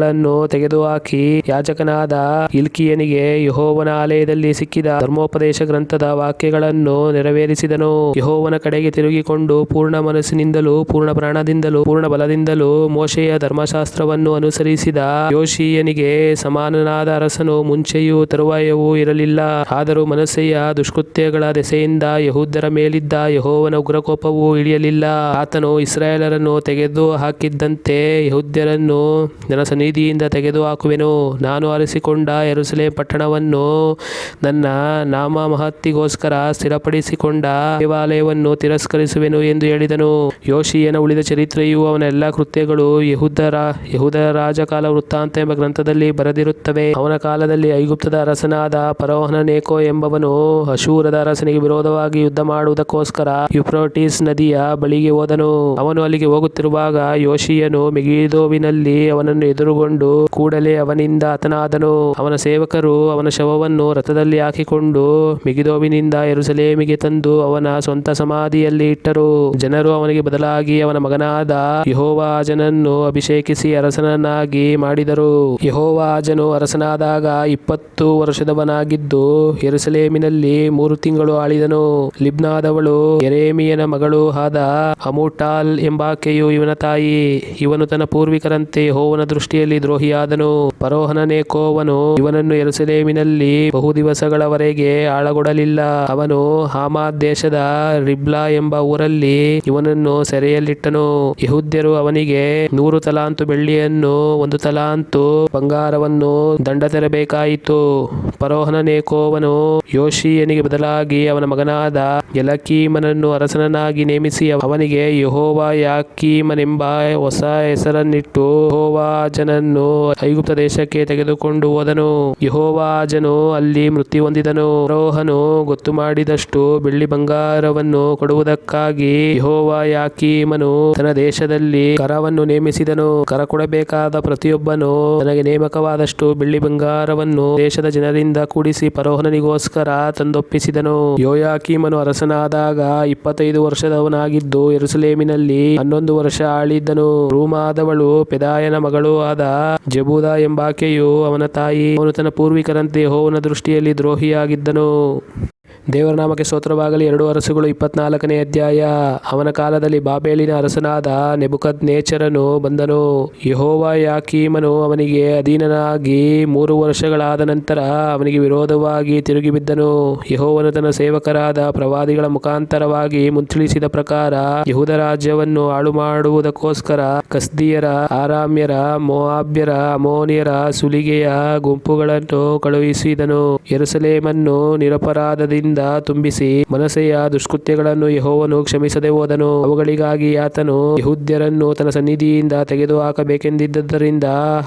ವಿಗ್ರಹಗಳನ್ನು ತೆಗೆದುಹಾಕಿ ಯಾಜಕನಾದ ಇಲ್ಕಿಯನಿಗೆ ಯಹೋವನ ಆಲಯದಲ್ಲಿ ಸಿಕ್ಕಿದ ಧರ್ಮೋಪದೇಶ ಗ್ರಂಥದ ವಾಕ್ಯಗಳನ್ನು ನೆರವೇರಿಸಿದನು. ಯಹೋವನ ಕಡೆಗೆ ತಿರುಗಿಕೊಂಡು ಪೂರ್ಣ ಮನಸ್ಸಿನಿಂದಲೂ, ಪೂರ್ಣ ಪ್ರಾಣದಿಂದಲೂ, ಪೂರ್ಣ ಬಲದಿಂದಲೂ ಮೋಶೆಯ ಧರ್ಮಶಾಸ್ತ್ರವನ್ನು ಅನುಸರಿಸಿದ ಯೋಶಿಯನಿಗೆ ಸಮಾನನಾದ ಅರಸನು ಮುಂಚೆಯೂ ತರುವಾಯವೂ ಇರಲಿಲ್ಲ. ಆದರೂ ಮನಸ್ಸೆಯ ದುಷ್ಕೃತ್ಯಗಳ ದೆಸೆಯಿಂದ ಯಹೂದರ ಮೇಲಿದ್ದ ಯಹೋವನ ಉಗ್ರಕೋಪವು ಇಳಿಯಲಿಲ್ಲ. ಆತನು ಇಸ್ರಾಯೇಲರನ್ನು ತೆಗೆದು ಹಾಕಿದ್ದಂತೆ ಯಹೂದ್ಯರನ್ನು ನನ್ನ ಸನ್ನಿಧಿಯಿಂದ ತೆಗೆದು ಹಾಕುವೆನು ನಾನು ಆರಿಸಿಕೊಂಡ ಎರುಸಲೆ ಪಟ್ಟಣವನ್ನು ನನ್ನ ನಾಮ ಮಹತ್ತಿಗೋಸ್ಕರ ಸ್ಥಿರಪಡಿಸಿಕೊಂಡ ದೇವಾಲಯವನ್ನು ತಿರಸ್ಕರಿಸುವೆನು ಎಂದು ಹೇಳಿದನು. ಯೋಶಿಯನ ಉಳಿದ ಚರಿತ್ರೆಯು ಅವನ ಎಲ್ಲ ಕೃತ್ಯಗಳು ಯಹುದರ ಯಹುದರ ರಾಜಕಾಲ ವೃತ್ತಾಂತ ಎಂಬ ಗ್ರಂಥದಲ್ಲಿ ಬರೆದಿರುತ್ತವೆ. ಅವನ ಕಾಲದಲ್ಲಿ ಐಗುಪ್ತದ ಅರಸನಾದ ಪರೋಹನ ನೇಕೋ ಎಂಬವನು ಅಶೂರದ ಅರಸನಿಗೆ ವಿರೋಧವಾಗಿ ಯುದ್ಧ ಮಾಡುವುದಕ್ಕೋಸ್ಕರ ಯುಪ್ರೋಟಿಸ್ ನದಿಯ ಬಳಿಗೆ ಹೋದನು. ಅವನು ಅಲ್ಲಿಗೆ ಹೋಗುತ್ತಿರುವಾಗ ಯೋಶಿಯನು ಮೆಗಿದೋವಿನಲ್ಲಿ ಅವನನ್ನು ಎದುರುಗೊಂಡು ಕೂಡಲೇ ಅವನಿಂದ ಹತನಾದನು. ಅವನ ಸೇವಕರು ಅವನ ಶವವನ್ನು ರಥದಲ್ಲಿ ಹಾಕಿಕೊಂಡು ಮಿಗಿದೋವಿನಿಂದ ಎರುಸಲೇಮಿಗೆ ತಂದು ಅವನ ಸ್ವಂತ ಸಮಾಧಿಯಲ್ಲಿ ಇಟ್ಟರು. ಜನರು ಅವನಿಗೆ ಬದಲಾಗಿ ಅವನ ಮಗನಾದ ಯಹೋವಾಜನನ್ನು ಅಭಿಷೇಕಿಸಿ ಅರಸನನ್ನಾಗಿ ಮಾಡಿದರು. ಯಹೋವಾಜನು ಅರಸನಾದಾಗ ಇಪ್ಪತ್ತು ವರ್ಷದವನಾಗಿದ್ದು ಎರುಸಲೇಮಿನಲ್ಲಿ ಮೂರು ತಿಂಗಳು ಆಳಿದನು. ಲಿಬ್ನಾದವಳು ಎರೇಮಿಯನ ಮಗಳು ಆದ ಅಮೂಟಾಲ್ ಎಂಬಾಕೆಯು ಇವನ ತಾಯಿ. ಇವನು ತನ್ನ ಪೂರ್ವಿಕರಂತೆ ಹೋವನ ದೃಷ್ಟಿಯಲ್ಲಿ ದ್ರೋಹಿಯಾದನು. ಪರೋಹನನೇಕೋವನು ಇವನನ್ನು ಎರುಸಲೇಮಿನಲ್ಲಿ ಬಹು ದಿವಸಗಳವರೆಗೆ ಆಳಗೊಡಲಿಲ್ಲ. ಅವನು ಹಾಮಾದ್ ದೇಶದ ರಿಬ್ಲಾ ಎಂಬ ಊರಲ್ಲಿ ಇವನನ್ನು ಸೆರೆಯಲ್ಲಿಟ್ಟನು. ಯಹುದ್ಯರು ಅವನಿಗೆ ನೂರು ತಲಾಂತು ಬೆಳ್ಳಿಯನ್ನು, ಒಂದು ತಲಾಂತು ಬಂಗಾರವನ್ನು ದಂಡ ತೆರಬೇಕಾಯಿತು. ಪರೋಹನನೇಕೋವನು ಯೋಶಿಯನಿಗೆ ಬದಲಾಗಿ ಅವನ ಮಗನಾದ ಎಲಕೀಮನನ್ನು ಅರಸನನ್ನಾಗಿ ನೇಮಿಸಿ ಅವನಿಗೆ ಯಹೋವಾ ಯಾಕೀಮನೆಂಬ ಹೊಸ ಹೆಸರನ್ನಿಟ್ಟು ಯೆಹೋವಾಜನನ್ನು ಐಗುಪ್ತ ದೇಶಕ್ಕೆ ತೆಗೆದುಕೊಂಡು ಹೋದನು. ಯಹೋವಾಜನು ಅಲ್ಲಿ ಮೃತ್ಯು ಹೊಂದಿದನು. ರೋಹನು ಗೊತ್ತು ಮಾಡಿದಷ್ಟು ಬೆಳ್ಳಿ ಬಂಗಾರವನ್ನು ಕೊಡುವುದಕ್ಕಾಗಿ ಯಹೋವ ಯಾಕೀಮನು ತನ್ನ ದೇಶದಲ್ಲಿ ಕರವನ್ನು ನೇಮಿಸಿದನು. ಕರ ಕೊಡಬೇಕಾದ ಪ್ರತಿಯೊಬ್ಬನು ತನಗೆ ನೇಮಕವಾದಷ್ಟು ಬೆಳ್ಳಿ ಬಂಗಾರವನ್ನು ದೇಶದ ಜನರಿಂದ ಕೂಡಿಸಿ ಪರೋಹನನಿಗೋಸ್ಕರ ತಂದೊಪ್ಪಿಸಿದನು. ಯೋಯಾಕೀಮನು ಅರಸನಾದಾಗ ಇಪ್ಪತ್ತೈದು ವರ್ಷದವನಾಗಿದ್ದು ಎರುಸಲೇಮಿನಲ್ಲಿ ಹನ್ನೊಂದು ವರ್ಷ ಆಳಿದ್ದನು. ರೂಮಾದವಳು ಪೆದಾಯನ ಮಗಳು ಆದ ಜಬೂದ ಎಂಬಾಕೆಯು ಅವನ ತಾಯಿ ಅವನು ತನ್ನ ಪೂರ್ವಿಕರಂತೆ ಹೋವನ ದೃಷ್ಟಿಯಲ್ಲಿ ದ್ರೋಹಿಯಾಗಿದ್ದನು. ದೇವರ ನಾಮಕ್ಕೆ ಸ್ತೋತ್ರವಾಗಲಿ. ಎರಡು ಅರಸುಗಳು ಇಪ್ಪತ್ನಾಲ್ಕನೇ ಅಧ್ಯಾಯ. ಅವನ ಕಾಲದಲ್ಲಿ ಬಾಬೇಲಿನ ಅರಸನಾದ ನೆಬುಕದ್ ನೇಚರನು ಬಂದನು. ಯಹೋವ ಯಾಕೀಮನು ಅವನಿಗೆ ಅಧೀನನಾಗಿ ಮೂರು ವರ್ಷಗಳಾದ ನಂತರ ಅವನಿಗೆ ವಿರೋಧವಾಗಿ ತಿರುಗಿಬಿದ್ದನು. ಬಿದ್ದನು ಯೆಹೋವನು ತನ್ನ ಸೇವಕರಾದ ಪ್ರವಾದಿಗಳ ಮುಖಾಂತರವಾಗಿ ಮುಂತಿಳಿಸಿದ ಪ್ರಕಾರ ಯಹೂದ ರಾಜ್ಯವನ್ನು ಹಾಳು ಮಾಡುವುದಕ್ಕೋಸ್ಕರ ಕಸ್ದಿಯರ ಆರಾಮ್ಯರ ಮೋಹಾಬ್ಯರ ಅಮೋನಿಯರ ಸುಲಿಗೆಯ ಗುಂಪುಗಳನ್ನು ಕಳುಹಿಸಿದನು. ಎರಸಲೇಮನ್ನು ನಿರಪರಾಧದಿಂದ ತುಂಬಿಸಿ ಮನಸೆಯ ದುಷ್ಕೃತ್ಯಗಳನ್ನು ಯಹೋವನು ಕ್ಷಮಿಸದೆ ಹೋದನು. ಅವುಗಳಿಗಾಗಿ ಆತನು ಯಹುದ್ಯರನ್ನು ತನ್ನ ಸನ್ನಿಧಿಯಿಂದ ತೆಗೆದು ಹಾಕಬೇಕೆಂದಿದ್ದರಿಂದ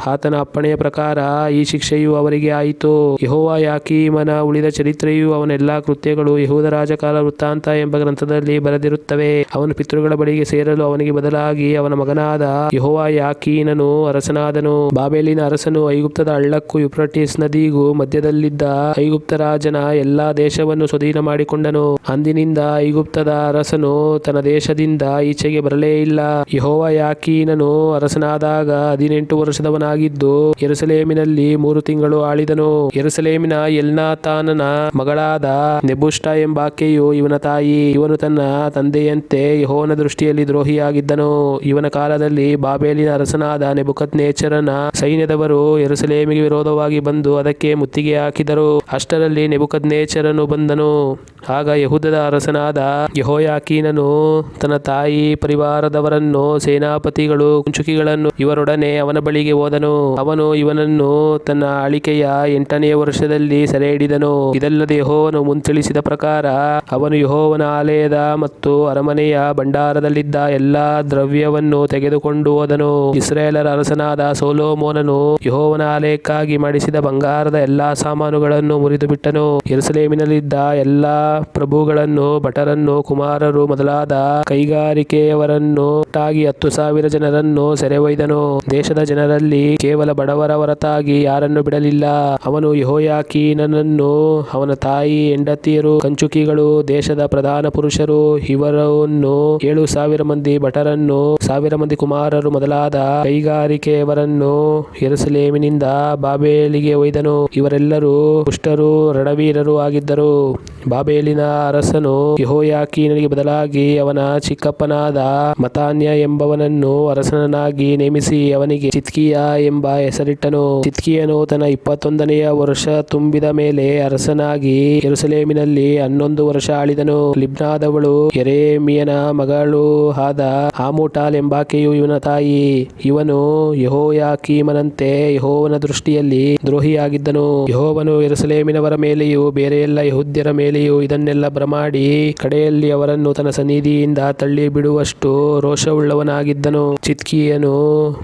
ಆತನ ಅಪ್ಪಣೆಯ ಪ್ರಕಾರ ಈ ಶಿಕ್ಷೆಯು ಅವರಿಗೆ ಆಯಿತು. ಯಹೋವ ಯಾಕೀಮನ ಉಳಿದ ಚರಿತ್ರೆಯು ಅವನೆಲ್ಲಾ ಕೃತ್ಯಗಳು ಯಹೂದ ರಾಜಕಾಲ ವೃತ್ತಾಂತ ಎಂಬ ಗ್ರಂಥದಲ್ಲಿ ಬರೆದಿರುತ್ತವೆ. ಅವನು ಪಿತೃಗಳ ಬಳಿಗೆ ಸೇರಲು ಅವನಿಗೆ ಬದಲಾಗಿ ಅವನ ಮಗನಾದ ಯಹೋವ ಯಾಕೀನನು ಅರಸನಾದನು. ಬಾಬೇಲಿನ ಅರಸನು ಐಗುಪ್ತದ ಹಳ್ಳಕ್ಕೂ ಯುಪ್ರಟಿಸ್ ನದಿಗೂ ಮಧ್ಯದಲ್ಲಿದ್ದ ಐಗುಪ್ತ ರಾಜನ ಎಲ್ಲಾ ದೇಶವನ್ನು ಸ್ವಾಧೀನ ಮಾಡಿಕೊಂಡನು. ಅಂದಿನಿಂದ ಐಗುಪ್ತದ ಅರಸನು ತನ್ನ ದೇಶದಿಂದ ಈಚೆಗೆ ಬರಲೇ ಇಲ್ಲ. ಯಹೋವ ಯಾಕೀನನು ಅರಸನಾದಾಗ ಹದಿನೆಂಟು ವರ್ಷದವನಾಗಿದ್ದು ಎರಸಲೇಮಿನಲ್ಲಿ ಮೂರು ತಿಂಗಳು ಆಳಿದನು. ಎರಸಲೇಮಿನ ಎಲ್ನಾತಾನನ ಮಗಳಾದ ನೆಬುಷ್ಟ ಎಂಬಾಕೆಯು ಇವನ ತಾಯಿ. ಇವನು ತನ್ನ ತಂದೆಯಂತೆ ಯಹೋವನ ದೃಷ್ಟಿಯಲ್ಲಿ ದ್ರೋಹಿಯಾಗಿದ್ದನು. ಇವನ ಕಾಲದಲ್ಲಿ ಬಾಬೇಲಿನ ಅರಸನಾದ ನೆಬುಕತ್ ನೇಚರನ ಸೈನ್ಯದವರು ಎರಸಲೇಮಿಗೆ ವಿರೋಧವಾಗಿ ಬಂದು ಅದಕ್ಕೆ ಮುತ್ತಿಗೆ ಹಾಕಿದರು. ಅಷ್ಟರಲ್ಲಿ ನೆಬುಕತ್ ನೇಚರನು ಬಂದನು. ಆಗ ಯಹುದದ ಅರಸನಾದ ಯಹೋಯಾಕೀನನು ತನ್ನ ತಾಯಿ ಪರಿವಾರದವರನ್ನು, ಸೇನಾಪತಿಗಳು, ಕುಂಚುಕಿಗಳನ್ನು ಇವರೊಡನೆ ಅವನ ಬಳಿಗೆ ಹೋದನು. ಅವನು ಇವನನ್ನು ತನ್ನ ಆಳಿಕೆಯ ಎಂಟನೆಯ ವರ್ಷದಲ್ಲಿ ಸೆರೆ ಹಿಡಿದನು ಇದಲ್ಲದೆ ಯಹೋವನು ಮುಂತಿಳಿಸಿದ ಪ್ರಕಾರ ಅವನು ಯಹೋವನ ಆಲಯದ ಮತ್ತು ಅರಮನೆಯ ಭಂಡಾರದಲ್ಲಿದ್ದ ಎಲ್ಲಾ ದ್ರವ್ಯವನ್ನು ತೆಗೆದುಕೊಂಡು ಹೋದನು. ಇಸ್ರೇಲರ ಅರಸನಾದ ಸೋಲೋಮೋನನು ಯಹೋವನ ಆಲಯಕ್ಕಾಗಿ ಮಾಡಿಸಿದ ಬಂಗಾರದ ಎಲ್ಲಾ ಸಾಮಾನುಗಳನ್ನು ಮುರಿದು ಬಿಟ್ಟನು ಯೆರೂಸಲೇಮಿನಲ್ಲಿದ್ದ ಎಲ್ಲಾ ಪ್ರಭುಗಳನ್ನು, ಭಟರನ್ನು, ಕುಮಾರರು ಮೊದಲಾದ ಕೈಗಾರಿಕೆಯವರನ್ನು ಒಟ್ಟಾಗಿ ಹತ್ತು ಸಾವಿರ ಜನರನ್ನು ಸೆರೆ ಒಯ್ದನು ದೇಶದ ಜನರಲ್ಲಿ ಕೇವಲ ಬಡವರ ಹೊರತಾಗಿ ಯಾರನ್ನು ಬಿಡಲಿಲ್ಲ. ಅವನು ಯಹೋಯಾಕೀನನನ್ನು ಅವನ ತಾಯಿ, ಹೆಂಡತಿಯರು, ಕಂಚುಕಿಗಳು, ದೇಶದ ಪ್ರಧಾನ ಪುರುಷರು, ಇವರನ್ನು ಏಳು ಸಾವಿರ ಮಂದಿ, ಭಟರನ್ನು ಸಾವಿರ ಮಂದಿ ಕುಮಾರರು ಮೊದಲಾದ ಕೈಗಾರಿಕೆಯವರನ್ನು ಎರಸಲೇಮಿನಿಂದ ಬಾಬೇಲಿಗೆ ಒಯ್ದನು. ಇವರೆಲ್ಲರೂ ಪುಷ್ಟರು ರಣವೀರರು ಆಗಿದ್ದರು. ಬಾಬೇಲಿನ ಅರಸನು ಯಹೋಯಾಕೀನಿಗೆ ಬದಲಾಗಿ ಅವನ ಚಿಕ್ಕಪ್ಪನಾದ ಮತಾನ್ಯ ಎಂಬವನನ್ನು ಅರಸನನ್ನಾಗಿ ನೇಮಿಸಿ ಅವನಿಗೆ ಚಿತ್ಕಿಯ ಎಂಬ ಹೆಸರಿಟ್ಟನು. ಚಿತ್ಕಿಯನು ತನ್ನ ಇಪ್ಪತ್ತೊಂದನೆಯ ವರ್ಷ ತುಂಬಿದ ಮೇಲೆ ಅರಸನಾಗಿ ಎರುಸಲೇಮಿನಲ್ಲಿ ಹನ್ನೊಂದು ವರ್ಷ ಆಳಿದನು. ಲಿಬ್ನಾದವಳು ಎರೇಮಿಯನ ಮಗಳು ಆದ ಆಮೂಟಾಲ್ ಎಂಬಾಕೆಯು ಇವನ ತಾಯಿ. ಇವನು ಯಹೋಯಾಕೀಮನಂತೆ ಯಹೋವನ ದೃಷ್ಟಿಯಲ್ಲಿ ದ್ರೋಹಿಯಾಗಿದ್ದನು. ಯಹೋವನು ಯರುಸಲೇಮಿನವರ ಮೇಲೆಯೂ ಬೇರೆ ಎಲ್ಲ ಯಹೂದ್ಯರ ಮೇಲೆಯೂ ಇದನ್ನೆಲ್ಲ ಬರಮಾಡಿ ಕಡೆಯಲ್ಲಿ ಅವರನ್ನು ತನ್ನ ಸನ್ನಿಧಿಯಿಂದ ತಳ್ಳಿ ಬಿಡುವಷ್ಟು ರೋಷವುಳ್ಳವನಾಗಿದ್ದನು. ಚಿತ್ಕಿಯನು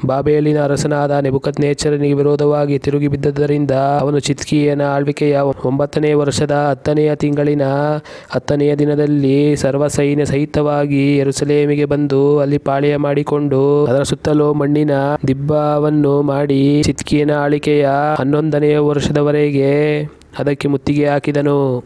ಬಾಬೇಲಿನ ಅರಸನಾದ ನೆಬುಕತ್ ನೇಚರನಿಗೆ ವಿರೋಧವಾಗಿ ತಿರುಗಿ ಬಿದ್ದದರಿಂದ ಅವನು ಚಿತ್ಕಿಯನ ಆಳ್ವಿಕೆಯ ಒಂಬತ್ತನೇ ವರ್ಷದ ಹತ್ತನೆಯ ತಿಂಗಳಿನ ಹತ್ತನೆಯ ದಿನದಲ್ಲಿ ಸರ್ವ ಸೈನ್ಯ ಸಹಿತವಾಗಿ ಎರುಸಲೇಮಿಗೆ ಬಂದು ಅಲ್ಲಿ ಪಾಳೆಯ ಮಾಡಿಕೊಂಡು ಅದರ ಸುತ್ತಲೂ ಮಣ್ಣಿನ ದಿಬ್ಬವನ್ನು ಮಾಡಿ ಚಿತ್ಕಿಯನ ಆಳಿಕೆಯ ಹನ್ನೊಂದನೆಯ ವರ್ಷದವರೆಗೆ ಅದಕ್ಕೆ ಮುತ್ತಿಗೆ ಹಾಕಿದನು.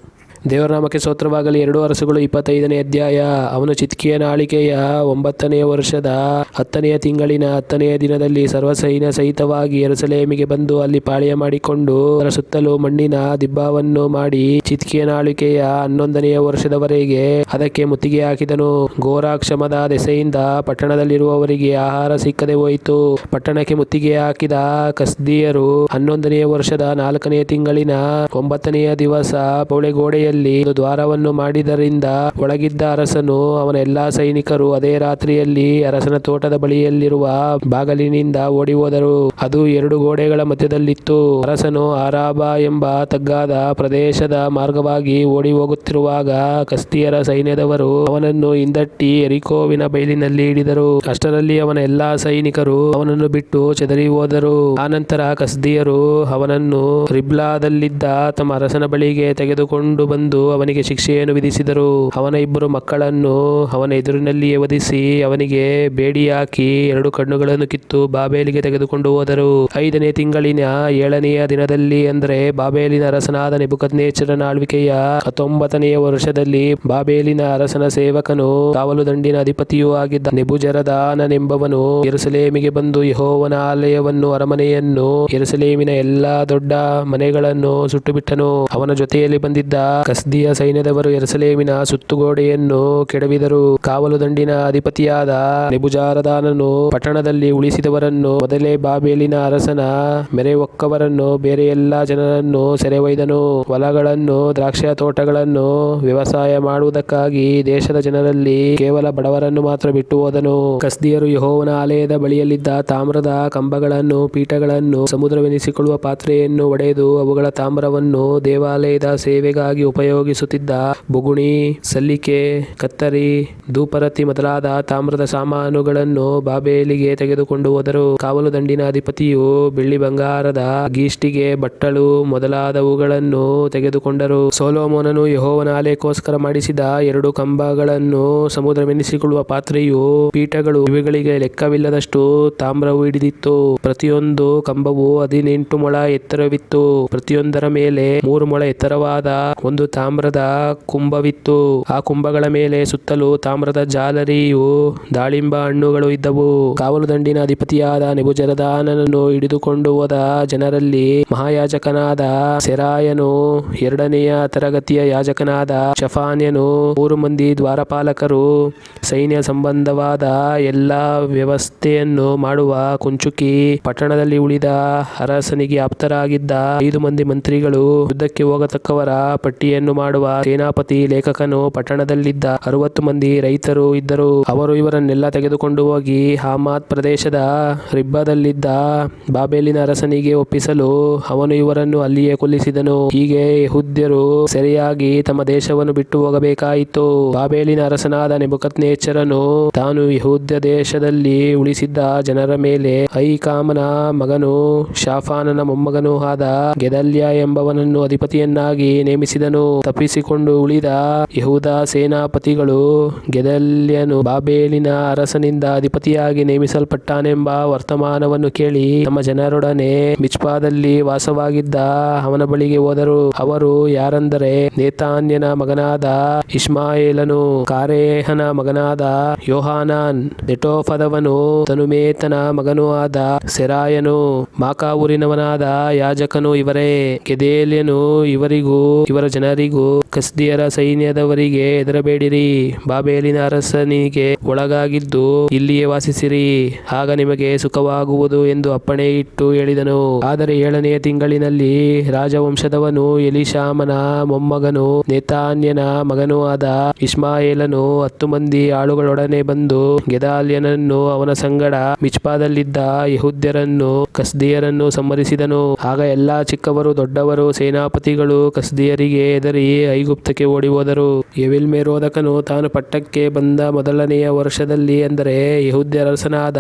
ದೇವರ ನಾಮಕ್ಕೆ ಸ್ತೋತ್ರವಾಗಲಿ. ಎರಡು ಅರಸುಗಳು ಇಪ್ಪತ್ತೈದನೇ ಅಧ್ಯಾಯ. ಅವನು ಚಿತ್ಕಿಯ ನಾಳಿಕೆಯ ಒಂಬತ್ತನೆಯ ವರ್ಷದ ಹತ್ತನೆಯ ತಿಂಗಳಿನ ಹತ್ತನೆಯ ದಿನದಲ್ಲಿ ಸರ್ವಸೈನ್ಯ ಸಹಿತವಾಗಿ ಎರಸಲೇಮಿಗೆ ಬಂದು ಅಲ್ಲಿ ಪಾಳೆಯ ಮಾಡಿಕೊಂಡು ಅದರ ಸುತ್ತಲೂ ಮಣ್ಣಿನ ದಿಬ್ಬವನ್ನು ಮಾಡಿ ಚಿತ್ಕಿಯ ನಾಳಿಕೆಯ ಹನ್ನೊಂದನೆಯ ವರ್ಷದವರೆಗೆ ಅದಕ್ಕೆ ಮುತ್ತಿಗೆ ಹಾಕಿದನು. ಘೋರಾಕ್ಷಮದ ದೆಸೆಯಿಂದ ಪಟ್ಟಣದಲ್ಲಿರುವವರಿಗೆ ಆಹಾರ ಸಿಕ್ಕದೆ ಹೋಯಿತು. ಪಟ್ಟಣಕ್ಕೆ ಮುತ್ತಿಗೆ ಹಾಕಿದ ಕಸ್ದಿಯರು ಹನ್ನೊಂದನೆಯ ವರ್ಷದ ನಾಲ್ಕನೆಯ ತಿಂಗಳಿನ ಒಂಬತ್ತನೆಯ ದಿವಸ ಪೌಳೆಗೋಡೆಯಲ್ಲಿ ಒಂದು ದ್ವಾರವನ್ನು ಮಾಡಿದರಿಂದ ಒಳಗಿದ್ದ ಅರಸನು ಅವನ ಎಲ್ಲಾ ಸೈನಿಕರು ಅದೇ ರಾತ್ರಿಯಲ್ಲಿ ಅರಸನ ತೋಟದ ಬಳಿಯಲ್ಲಿರುವ ಬಾಗಲಿನಿಂದ ಓಡಿ ಹೋದರು ಅದು ಎರಡು ಗೋಡೆಗಳ ಮಧ್ಯದಲ್ಲಿತ್ತು. ಅರಸನು ಆರಾಬ ಎಂಬ ತಗ್ಗಾದ ಪ್ರದೇಶದ ಮಾರ್ಗವಾಗಿ ಓಡಿ ಹೋಗುತ್ತಿರುವಾಗ ಕಸ್ತಿಯರ ಸೈನ್ಯದವರು ಅವನನ್ನು ಹಿಂದಟ್ಟಿ ಎರಿಕೋವಿನ ಬೈಲಿನಲ್ಲಿ ಹಿಡಿದರು ಅಷ್ಟರಲ್ಲಿ ಅವನ ಎಲ್ಲಾ ಸೈನಿಕರು ಅವನನ್ನು ಬಿಟ್ಟು ಚದರಿ ಹೋದರು. ಆನಂತರ ಕಸ್ದಿಯರು ಅವನನ್ನು ರಿಬ್ಲಾದಲ್ಲಿದ್ದ ತಮ್ಮ ಅರಸನ ಬಳಿಗೆ ತೆಗೆದುಕೊಂಡು ಬಂದು ಅವನಿಗೆ ಶಿಕ್ಷೆಯನ್ನು ವಿಧಿಸಿದರು. ಅವನ ಇಬ್ಬರು ಮಕ್ಕಳನ್ನು ಅವನ ಎದುರಿನಲ್ಲಿಯೇ ವಧಿಸಿ ಅವನಿಗೆ ಬೇಡಿ ಹಾಕಿ ಎರಡು ಕಣ್ಣುಗಳನ್ನು ಕಿತ್ತು ಬಾಬೇಲಿಗೆ ತೆಗೆದುಕೊಂಡು ಹೋದರು. ಐದನೇ ತಿಂಗಳಿನ ಏಳನೆಯ ದಿನದಲ್ಲಿ ಅಂದರೆ ಬಾಬೇಲಿನ ಅರಸನಾದ ನೆಬುಕದ್ನೇಚರನ ಆಳ್ವಿಕೆಯ ಹತ್ತೊಂಬತ್ತನೆಯ ವರ್ಷದಲ್ಲಿ ಬಾಬೇಲಿನ ಅರಸನ ಸೇವಕನು ಕಾವಲು ದಂಡಿನ ಅಧಿಪತಿಯೂ ಆಗಿದ್ದ ನೆಬುಜರದಾನನೆಂಬವನು ಎರುಸಲೇಮಿಗೆ ಬಂದು ಯಹೋವನ ಆಲಯವನ್ನು, ಅರಮನೆಯನ್ನು ಎರುಸಲೇಮಿನ ಎಲ್ಲಾ ದೊಡ್ಡ ಮನೆಗಳನ್ನು ಸುಟ್ಟು ಬಿಟ್ಟನು ಅವನ ಜೊತೆಯಲ್ಲಿ ಬಂದಿದ್ದ ಕಸ್ದಿಯ ಸೈನ್ಯದವರು ಎರಸಲೇಮಿನ ಸುತ್ತುಗೋಡೆಯನ್ನು ಕೆಡವಿದರು. ಕಾವಲು ದಂಡಿನ ಅಧಿಪತಿಯಾದ ನೆಬುಜಾರದಾನನು ಪಟ್ಟಣದಲ್ಲಿ ಉಳಿಸಿದವರನ್ನು, ಮೊದಲೇ ಬಾಬೇಲಿನ ಅರಸನ ಮೆರೆ ಒಕ್ಕವರನ್ನು ಬೇರೆ ಎಲ್ಲಾ ಜನರನ್ನು ಸೆರೆ ಒಯ್ದನು ಹೊಲಗಳನ್ನು ದ್ರಾಕ್ಷ ತೋಟಗಳನ್ನು ವ್ಯವಸಾಯ ಮಾಡುವುದಕ್ಕಾಗಿ ದೇಶದ ಜನರಲ್ಲಿ ಕೇವಲ ಬಡವರನ್ನು ಮಾತ್ರ ಬಿಟ್ಟು ಹೋದನು. ಕಸ್ದಿಯರು ಯಹೋವನ ಆಲಯದ ಬಳಿಯಲ್ಲಿದ್ದ ತಾಮ್ರದ ಕಂಬಗಳನ್ನು, ಪೀಠಗಳನ್ನು ಸಮುದ್ರವೆನಿಸಿಕೊಳ್ಳುವ ಪಾತ್ರೆಯನ್ನು ಒಡೆದು ಅವುಗಳ ತಾಮ್ರವನ್ನು ದೇವಾಲಯದ ಸೇವೆಗಾಗಿ ಉಪಯೋಗಿಸುತ್ತಿದ್ದ ಬುಗುಣಿ, ಸಲ್ಲಿಕೆ, ಕತ್ತರಿ, ಧೂಪರತಿ ಮೊದಲಾದ ತಾಮ್ರದ ಸಾಮಾನುಗಳನ್ನು ಬಾಬೇಲಿಗೆ ತೆಗೆದುಕೊಂಡು ಹೋದರು. ಕಾವಲು ದಂಡಿನ ಅಧಿಪತಿಯು ಬೆಳ್ಳಿ ಬಂಗಾರದ ಗೀಷ್ಟಿಗೆ ಬಟ್ಟಲು ಮೊದಲಾದವುಗಳನ್ನು ತೆಗೆದುಕೊಂಡರು. ಸೋಲೋಮೋನನು ಯಹೋವನ ಆಲಯಕ್ಕೋಸ್ಕರ ಮಾಡಿಸಿದ ಎರಡು ಕಂಬಗಳನ್ನು ಸಮುದ್ರವೆನಿಸಿಕೊಳ್ಳುವ ಪಾತ್ರೆಯು ಪೀಠಗಳು ಇವುಗಳಿಗೆ ಲೆಕ್ಕವಿಲ್ಲದಷ್ಟು ತಾಮ್ರವು ಹಿಡಿದಿತ್ತು. ಪ್ರತಿಯೊಂದು ಕಂಬವು ಹದಿನೆಂಟು ಮೊಳ ಎತ್ತರವಿತ್ತು. ಪ್ರತಿಯೊಂದರ ಮೇಲೆ ಮೂರು ಮೊಳ ಎತ್ತರವಾದ ಒಂದು ತಾಮ್ರದ ಕುಂಭವಿತ್ತು. ಆ ಕುಂಭಗಳ ಮೇಲೆ ಸುತ್ತಲೂ ತಾಮ್ರದ ಜಾಲರಿಯು ದಾಳಿಂಬ ಹಣ್ಣುಗಳು ಇದ್ದವು. ಕಾವಲು ದಂಡಿನ ಅಧಿಪತಿಯಾದ ನೆಬುಜರದಾನನನ್ನು ಹಿಡಿದುಕೊಂಡು ಹೋದ ಜನರಲ್ಲಿ ಮಹಾಯಾಜಕನಾದ ಸೆರಾಯನು, ಎರಡನೆಯ ತರಗತಿಯ ಯಾಜಕನಾದ ಶಫಾನ್ಯನು, ಮೂರು ಮಂದಿ ದ್ವಾರಪಾಲಕರು, ಸೈನ್ಯ ಸಂಬಂಧವಾದ ಎಲ್ಲ ವ್ಯವಸ್ಥೆಯನ್ನು ಮಾಡುವ ಕುಂಚುಕಿ ಪಟ್ಟಣದಲ್ಲಿ ಉಳಿದ ಅರಸನಿಗೆ ಆಪ್ತರಾಗಿದ್ದ ಐದು ಮಂದಿ ಮಂತ್ರಿಗಳು ಯುದ್ಧಕ್ಕೆ ಹೋಗತಕ್ಕವರ ಪಟ್ಟಿಯನ್ನು ಮಾಡುವ ಸೇನಾಪತಿ ಲೇಖಕನು ಪಟ್ಟಣದಲ್ಲಿದ್ದ ಅರವತ್ತು ಮಂದಿ ರೈತರು ಇದ್ದರು. ಅವರು ಇವರನ್ನೆಲ್ಲ ತೆಗೆದುಕೊಂಡು ಹೋಗಿ ಹಾಮಾದ್ ಪ್ರದೇಶದ ರಿಬ್ಬಾದಲ್ಲಿದ್ದ ಬಾಬೇಲಿನ ಅರಸನಿಗೆ ಒಪ್ಪಿಸಲು ಅವನು ಇವರನ್ನು ಅಲ್ಲಿಯೇ ಕೊಲ್ಲಿಸಿದನು ಹೀಗೆ ಯಹುದ್ಯರು ಸೆರೆಯಾಗಿ ತಮ್ಮ ದೇಶವನ್ನು ಬಿಟ್ಟು ಹೋಗಬೇಕಾಯಿತು. ಬಾಬೇಲಿನ ಅರಸನಾದ ನೆಬುಕದ್ನೇಚ್ಚರನು ತಾನು ಯಹೂದ್ಯ ದೇಶದಲ್ಲಿ ಉಳಿಸಿದ್ದ ಜನರ ಮೇಲೆ ಐಕಾಮನ ಮಗನು ಶಾಫಾನನ ಮೊಮ್ಮಗನೂ ಆದ ಗೆದಲ್ಯ ಎಂಬವನನ್ನು ಅಧಿಪತಿಯನ್ನಾಗಿ ನೇಮಿಸಿದನು. ತಪ್ಪಿಸಿಕೊಂಡು ಉಳಿದ ಯಹೂದ ಸೇನಾಪತಿಗಳು ಗೆದಲ್ಯನು ಬಾಬೇಲಿನ ಅರಸನಿಂದ ಅಧಿಪತಿಯಾಗಿ ನೇಮಿಸಲ್ಪಟ್ಟಾನೆಂಬ ವರ್ತಮಾನವನ್ನು ಕೇಳಿ ತಮ್ಮ ಜನರೊಡನೆ ಮಿಚ್ಪಾದಲ್ಲಿ ವಾಸವಾಗಿದ್ದ ಅವನ ಬಳಿಗೆ ಹೋದರು. ಅವರು ಯಾರೆಂದರೆ ನೇತಾನ್ಯನ ಮಗನಾದ ಇಸ್ಮಾಯೇಲನು ಕಾರೇಹನ ಮಗನಾದ ಯೋಹಾನಾನ್, ನೆಟೋಫದವನು, ತನುಮೇತನ ಮಗನೂ ಆದ ಸೆರಾಯನು ಮಾಕಾವೂರಿನವನಾದ ಯಾಜಕನು ಇವರೇ, ಗೆದೇಲ್ಯನು ಇವರಿಗೂ ಇವರ ಜನರಿಗೂ ಕಸ್ದಿಯರ ಸೈನ್ಯದವರಿಗೆ ಹೆದರಬೇಡಿರಿ. ಬಾಬೇಲಿನ ಅರಸನಿಗೆ ಒಳಗಾಗಿದ್ದು ಇಲ್ಲಿಯೇ ವಾಸಿಸಿರಿ. ಆಗ ನಿಮಗೆ ಸುಖವಾಗುವುದು ಎಂದು ಅಪ್ಪಣೆ ಇಟ್ಟು ಹೇಳಿದನು. ಆದರೆ ಏಳನೆಯ ತಿಂಗಳಿನಲ್ಲಿ ರಾಜವಂಶದವನು ಎಲಿಶಾಮನ ಮೊಮ್ಮಗನು ನೇತಾನ್ಯನ ಮಗನೂ ಆದ ಇಸ್ಮಾಯೇಲನು ಹತ್ತು ಮಂದಿ ಆಳುಗಳೊಡನೆ ಬಂದು ಗೆದಾಲ್ಯನನ್ನು ಅವನ ಸಂಗಡ ಮಿಚ್ಪಾದಲ್ಲಿದ್ದ ಯಹುದ್ಯರನ್ನು ಕಸ್ದಿಯರನ್ನು ಸಂಹರಿಸಿದನು. ಆಗ ಎಲ್ಲಾ ಚಿಕ್ಕವರು ದೊಡ್ಡವರು ಸೇನಾಪತಿಗಳು ಕಸ್ದಿಯರಿಗೆ ಹೆದರಿ ಐಗುಪ್ತಕ್ಕೆ ಓಡಿ ಹೋದರು. ಎವಿಲ್ ತಾನು ಪಟ್ಟಕ್ಕೆ ಬಂದ ಮೊದಲನೆಯ ವರ್ಷದಲ್ಲಿ ಅಂದರೆ ಯಹುದ್ಯ ಅರಸನಾದ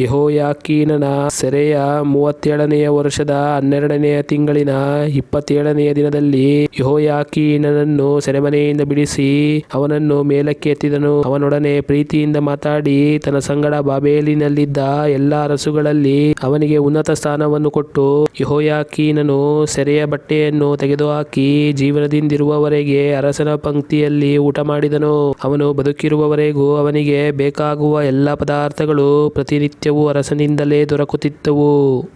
ಯೆಹೋಯಾಕೀನನ ಸೆರೆಯ ಮೂವತ್ತೇಳನೆಯ ವರ್ಷದ ಹನ್ನೆರಡನೆಯ ತಿಂಗಳಿನ ಇಪ್ಪತ್ತೇಳನೆಯ ದಿನದಲ್ಲಿ ಯಹೋಯಾಕೀನನನ್ನು ಸೆರೆಮನೆಯಿಂದ ಬಿಡಿಸಿ ಅವನನ್ನು ಮೇಲಕ್ಕೆ ಎತ್ತಿದನು. ಅವನೊಡನೆ ಪ್ರೀತಿಯಿಂದ ಮಾತಾಡಿ ತನ್ನ ಸಂಗಡ ಬಾಬೇಲಿನಲ್ಲಿದ್ದ ಎಲ್ಲ ಅರಸುಗಳಲ್ಲಿ ಅವನಿಗೆ ಉನ್ನತ ಸ್ಥಾನವನ್ನು ಕೊಟ್ಟು ಯಹೋಯಾಕೀನನು ಸೆರೆಯ ಬಟ್ಟೆಯನ್ನು ತೆಗೆದುಹಾಕಿ ಜೀವನದಿಂದಿರುವವರೆಗೆ ವರ್ಷದವರೆಗೆ ಅರಸನ ಪಂಕ್ತಿಯಲ್ಲಿ ಊಟ ಮಾಡಿದನು. ಅವನು ಬದುಕಿರುವವರೆಗೂ ಅವನಿಗೆ ಬೇಕಾಗುವ ಎಲ್ಲ ಪದಾರ್ಥಗಳು ಪ್ರತಿನಿತ್ಯವೂ ಅರಸನಿಂದಲೇ ದೊರಕುತ್ತಿದ್ದವು.